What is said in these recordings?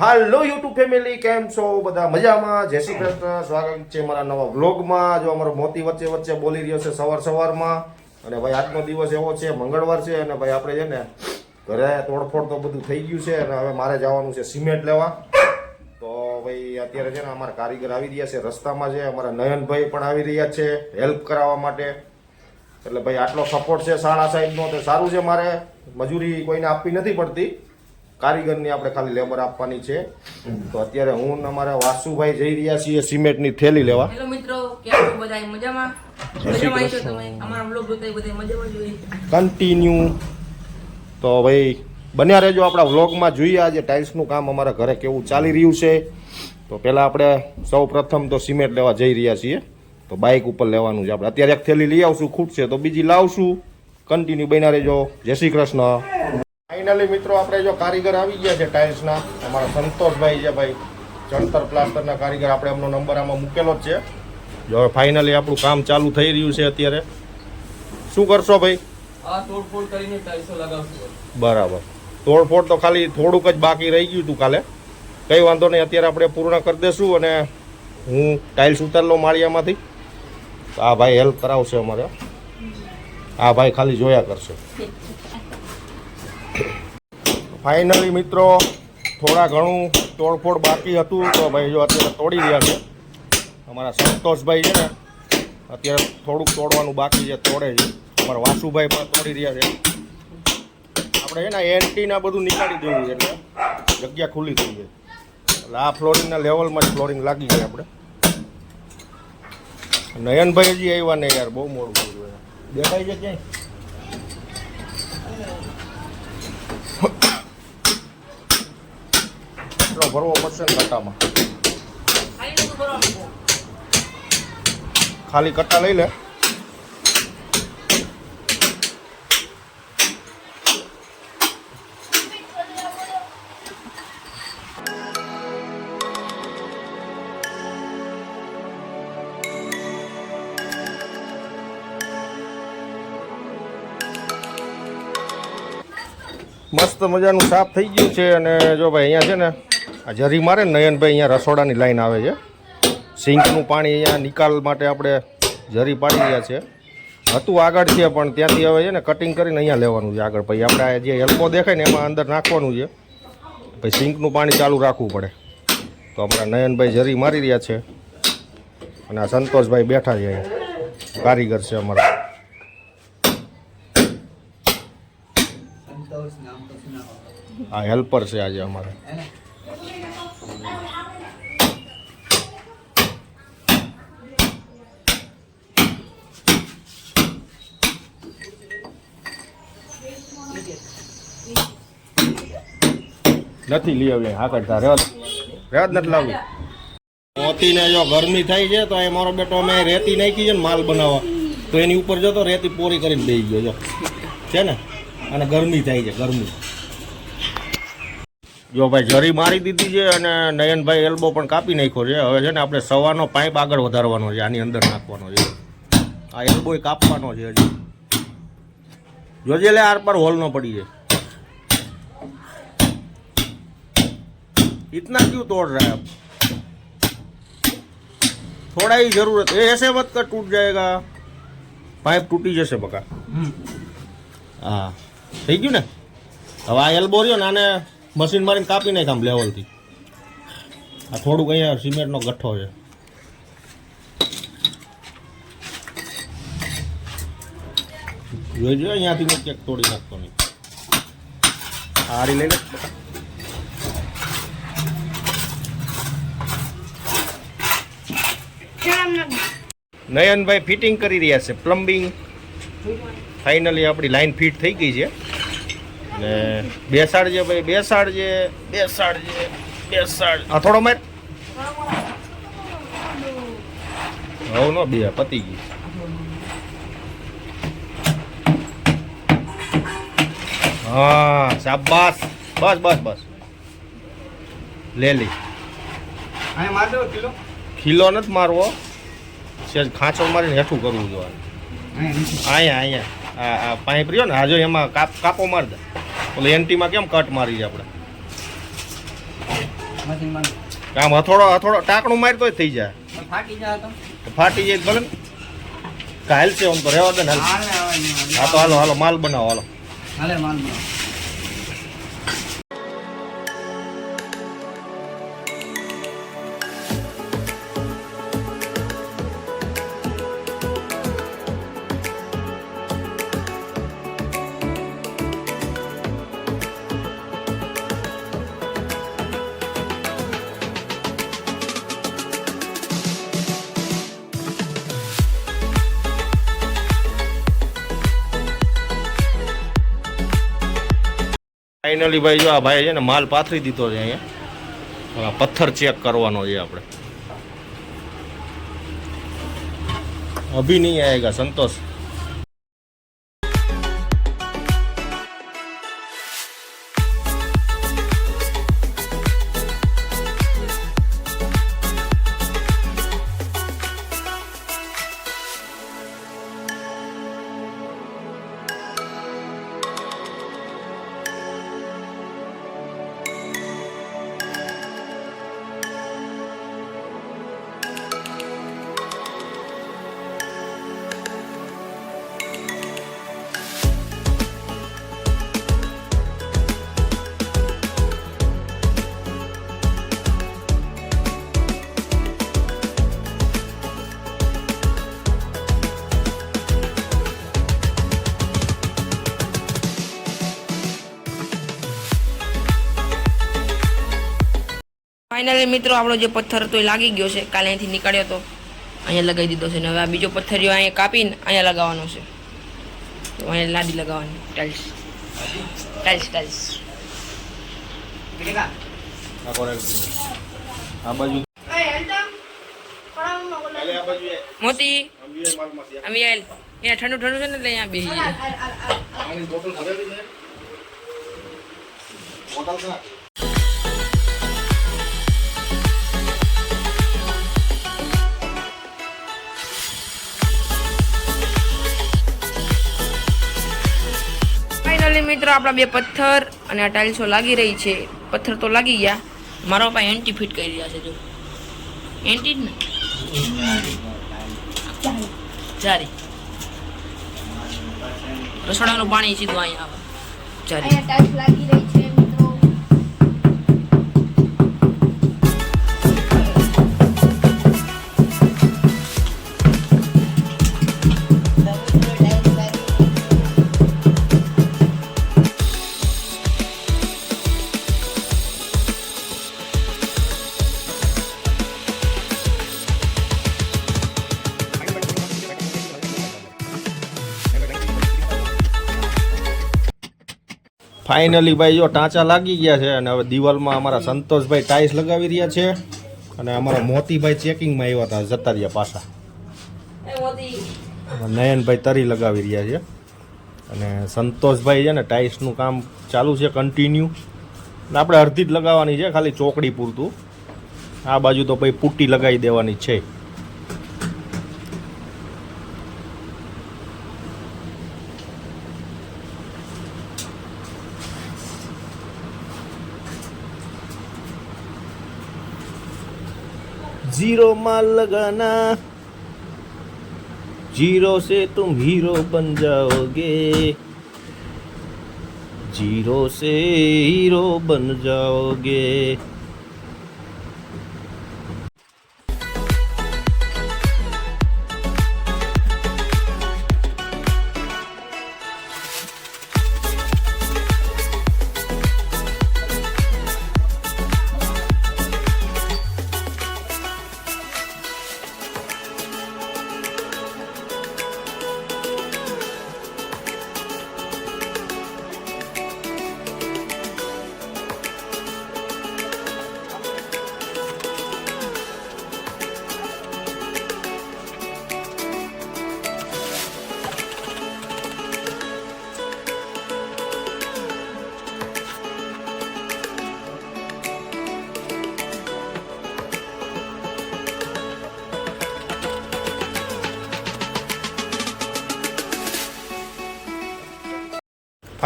હાલો YouTube family કેમ છો? બધા મજામાં? જય શ્રી કૃષ્ણ. સ્વાગત છે મારા નવા વ્લોગમાં જો અમારો મોતી વચ્ચે વચ્ચે બોલી રહ્યો છે સવાર સવારમાં. અને ભાઈ, આજનો દિવસ એવો છે, મંગળવાર છે અને ભાઈ, આપણે છે ને ઘરે તોડફોડ તો બધું થઈ ગયું છે અને હવે મારે જવાનું છે સિમેન્ટ લેવા. તો ભાઈ, અત્યારે છે ને અમારા કારીગર આવી રહ્યા છે રસ્તામાં છે. અમારા નયનભાઈ પણ આવી રહ્યા છે હેલ્પ કરાવવા માટે. એટલે ભાઈ, આટલો સપોર્ટ છે શાળા સાહેબનો. તો સારું છે મારે. મજૂરી કોઈને આપવી નથી પડતી. કારીગરની આપણે ખાલી લેબર આપવાની છે. તો અત્યારે હું ને અમારા વાસુભાઈ જઈ રહ્યા છીએ સિમેન્ટની થેલી લેવા. હેલો મિત્રો કેમ છો બધા મજામાં? મજામાં છો તમે? અમારા વ્લોગ જોતા બધા મજામાં જોઈએ કન્ટિન્યુ તો ભાઈ બન્યા રહેજો આપણા વ્લોગમાં જોઈએ આજે ટાઇલ્સનું કામ અમારા ઘરે કેવું ચાલી રહ્યું છે. તો પહેલાં આપણે સૌ પ્રથમ તો સિમેન્ટ લેવા જઈ રહ્યા છીએ. તો બાઇક ઉપર લેવાનું છે આપણે. અત્યારે એક થેલી લઈ આવશું ખૂટશે. તો બીજી લાવશું. કન્ટિન્યુ બન્યા રહેજો. જય શ્રી કૃષ્ણ. ફાઇનલી મિત્રો આપણે જો કારીગર આવી ગયા છે ટાઇલ્સના અમારા સંતોષભાઈ છે ભાઈ. ચણતર પ્લાસ્ટરના કારીગર આપણે એમનો નંબર આમાં મૂકેલો જ છે. જો હવે ફાઇનલી આપણું કામ ચાલુ થઈ રહ્યું છે અત્યારે. શું કરશો ભાઈ? બરાબર. તોડફોડ તો ખાલી થોડુંક જ બાકી રહી ગયું હતું કાલે. કંઈ વાંધો નહીં અત્યારે આપણે પૂર્ણ કરી દઈશું અને હું ટાઇલ્સ ઉતારલો માળિયામાંથી. હા આ ભાઈ હેલ્પ કરાવશે અમારે. આ ભાઈ ખાલી જોયા કરશે. ફાઇનલી મિત્રો, થોડા ઘણું તોડફોડ બાકી હતું, તો ભાઈ જો અત્યારે તોડી રહ્યા છે. અમારા સંતોષભાઈ છે ને, અત્યારે થોડુંક તોડવાનું બાકી છે, તોડે છે. અમારા વાસુભાઈ પણ તોડી રહ્યા છે. આપણે છે ને એન્ટીના બધું નીકાળી દેવું છે એટલે જગ્યા ખુલ્લી થઈ જાય. એટલે આ ફ્લોરિંગના લેવલમાં જ ફ્લોરિંગ લાગી જાય આપણે. નયનભાઈ હજી આવ્યા નહીં યાર, બહુ મોડું ગયું. દેખાય છે ક્યાંય? ભરવો પડશે ને કટ્ટામાં ખાલી કટ્ટા લઈ લે. મસ્ત મજાનું સાફ થઈ ગયું છે અને જો ભાઈ અહીંયા છે ને આ જરી મારે નયનભાઈ અહીંયા રસોડાની લાઈન આવે છે. સિંકનું પાણી અહીંયા નિકાલ માટે આપણે જરી પાડી રહ્યા છે. હતું આગળ છે, પણ ત્યાંથી હવે છે ને કટિંગ કરીને અહીંયા લેવાનું છે આગળ. પછી આપણે જે હેલ્પો દેખાય ને એમાં અંદર નાખવાનું છે. પછી સિંકનું પાણી ચાલુ રાખવું પડે. તો આપણા નયનભાઈ જરી મારી રહ્યા છે. અને આ સંતોષભાઈ બેઠા છે કારીગર છે અમારા. આ હેલ્પર છે આજે અમારે. નથી લઈ આવી હા કરતા રહેવા રેવા જ નથી લાવવી મોતીને જો ગરમી થાય છે તો એ મારો બેટો અમે રેતી નાખી છે ને માલ બનાવવા. તો એની ઉપર જતો રેતી પોરી કરીને દઈ ગયો જો. છે ને? અને ગરમી થાય છે ગરમી. જો ભાઈ જરી મારી દીધી છે અને નયનભાઈ એલ્બો પણ કાપી નાખ્યો છે. હવે છે ને આપણે સવાનો પાઇપ આગળ વધારવાનો છે આની અંદર નાખવાનો છે. આ એલ્બો કાપવાનો છે હજી. જોજે લે આર પર હોલ નો પડી જાય इतना क्यों तोड़ रहा है अब थोड़ा ही जरूरत है ऐसे मत कर टूट जाएगा पाइप टूटी जैसे बका હા થઈ ગયું ને હવે આ એલ્બો રહ્યો ને આને મશીન મારીને કાપી નાખ આમ લેવલથી આ થોડુંક અહીંયા સિમેન્ટનો ગઠ્ઠો છે જોઈ જો અહીંયાથી મેં ચેક તોડી નાખતો નહીં આ હારી લઈ લે નયનભાઈ ફિટિંગ કરી રહ્યા છે પ્લમ્બિંગ ફાઇનલી આપણી લાઈન ફિટ થઈ ગઈ છે. ને બેસાડજે ભાઈ બેસાડજે બેસાડજે બેસાડ આ થોડો માર. હવ નો બે પતી ગઈ હા શાબાશ. બસ બસ બસ. લે લી. ખીલો નથી મારવો. સેજ ખાંચો મારીને હેઠું કરવું જોઈએ અહીંયા અહીંયા. આ આ પાઇપ રહ્યો ને આ જો એમાં કાપ કાપો મારી દે. ઓલો એન્ટીમાં કેમ કટ મારી છે આપણે આમ હથોડો હથોડો ટાંકણું મારી તોય થઈ જાય. ફાટી જાય જાય ભલે ને. કાલ છે આમ તો રહેવા દે ને. હા તો હાલો હાલો માલ બનાવો હાલો. હાલે માલ બનાવો. ફાઇનલી ભાઈ જો આ ભાઈ છે ને માલ પાથરી દીધો છે અહીંયા. પથ્થર ચેક કરવાનો છે આપણે. અભી નહીં આયેગા, સંતોષ. ફાઇનલી મિત્રો આપણો જે પથ્થર હતો એ લાગી ગયો છે. કાલે અહીંથી નીકળ્યો તો અહીંયા લગાવી દીધો છે. ને હવે આ બીજો પથ્થરિયો અહીંયા કાપીને અહીંયા લગાવવાનો છે. તો અહીંયા લાદી લગાવવાની. ટાઇલ્સ ટાઇલ્સ ટાઇલ્સ મોતી. અમે અહીંયા ઠંડુ ઠંડુ છે ને એટલે અહીંયા બેસી જાય ફાઇનલી મિત્રો, આપણા બે પથ્થર અને આ ટાઇલ્સો લાગી રહી છે. પથ્થર તો લાગી ગયા. મારા પાસે એન્ટી ફિટ કરી રહ્યા છે, જો. એન્ટી જ ને? જારી. રસોડાનું પાણી સીધું અહીંયા આવે. જારી. લાગી રહી છે. ફાઇનલી ભાઈ જો ટાંચા લાગી ગયા છે અને હવે દિવાલમાં અમારા સંતોષભાઈ ટાઇલ્સ લગાવી રહ્યા છે અને અમારા મોતીભાઈ ચેકિંગમાં આવ્યા હતા જતા રહ્યા પાછા નયનભાઈ તરી લગાવી રહ્યા છે. અને સંતોષભાઈ છે ને ટાઇલ્સનું કામ ચાલુ છે કન્ટિન્યુ અને આપણે અડધી જ લગાવવાની છે ખાલી ચોકડી પૂરતું. આ બાજુ તો પછી પુટ્ટી લગાવી દેવાની છે. जीरो माल लगाना जीरो से तुम हीरो बन जाओगे जीरो से हीरो बन जाओगे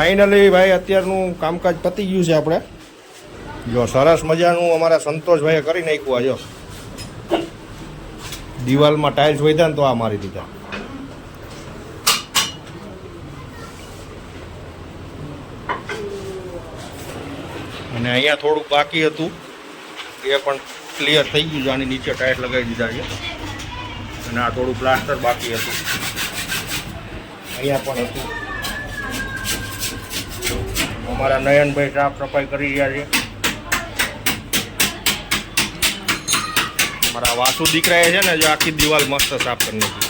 ફાઇનલી ભાઈ, અત્યારનું કામકાજ પતી ગયું છે આપણે. જો સરસ મજાનું અમારા સંતોષભાઈએ કરી નાખ્યું આ, જો. દિવાલમાં ટાઇલ્સ વધ્યા ને તો આ મારી દીધા. અને અહીંયા થોડુંક બાકી હતું. એ પણ ક્લિયર થઈ ગયું છે. આની નીચે ટાઇલ્સ લગાવી દીધા છે. અને આ થોડું પ્લાસ્ટર બાકી હતું. અહીંયા પણ હતું. અમારા નયનભાઈ સાફ સફાઈ કરી રહ્યા છે. અમારા વાસુ દીકરાએ છે ને, જે આખી દિવાલ મસ્ત સાફ કરી નાખી.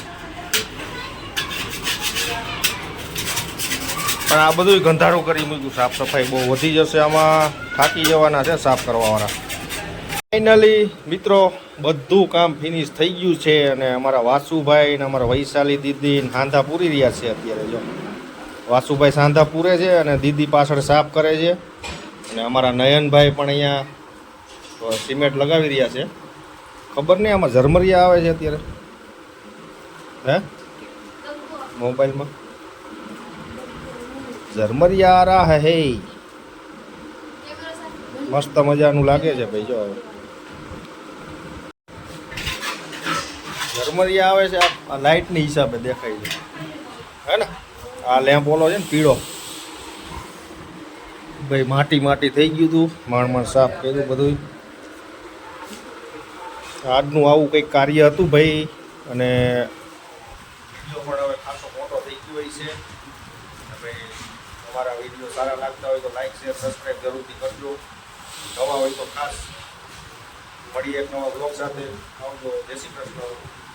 પણ આ બધું ગંધારું કરી મૂક્યું, સાફ સફાઈ બહુ વધી જશે આમાં. થાકી જવાના છે સાફ કરવાવાળા. ફાઇનલી મિત્રો, બધું કામ ફિનિશ થઈ ગયું છે અને અમારા વાસુભાઈ ને અમારા વૈશાલી દીદી હાંધા પૂરી રહ્યા છે અત્યારે, જો. વાસુભાઈ સાંધા પૂરે છે અને દીદી પાછળ સાફ કરે છે. અને અમારા નયનભાઈ પણ અહીંયા સિમેન્ટ લગાવી રહ્યા છે. ખબર નહીં આમાં ઝરમરિયા આવે છે અત્યારે. હે? મોબાઈલમાં. ઝરમરિયા રહા હે મસ્ત મજાનું લાગે છે ભાઈ, જો હવે. ઝરમરિયા આવે છે, આ લાઇટની હિસાબે દેખાય છે. હે ને? આ લેમ્પ ઓલો છે ને, પીળો. ભાઈ, માટી માટી થઈ ગયું હતું માણ માણ સાફ કર્યું બધું આજનું આવું કંઈક કાર્ય હતું ભાઈ, અને વીડિયો પણ હવે ખાસો મોટો થઈ ગયો હોય છે. ભાઈ અમારા વીડિયો સારા લાગતા હોય તો લાઈક શેર સબસ્ક્રાઈબ જરૂરથી કરજો. નવા હોય તો ખાસ. મળીએ એક નવા બ્લોગ સાથે. આવજો. જય શ્રી કૃષ્ણ.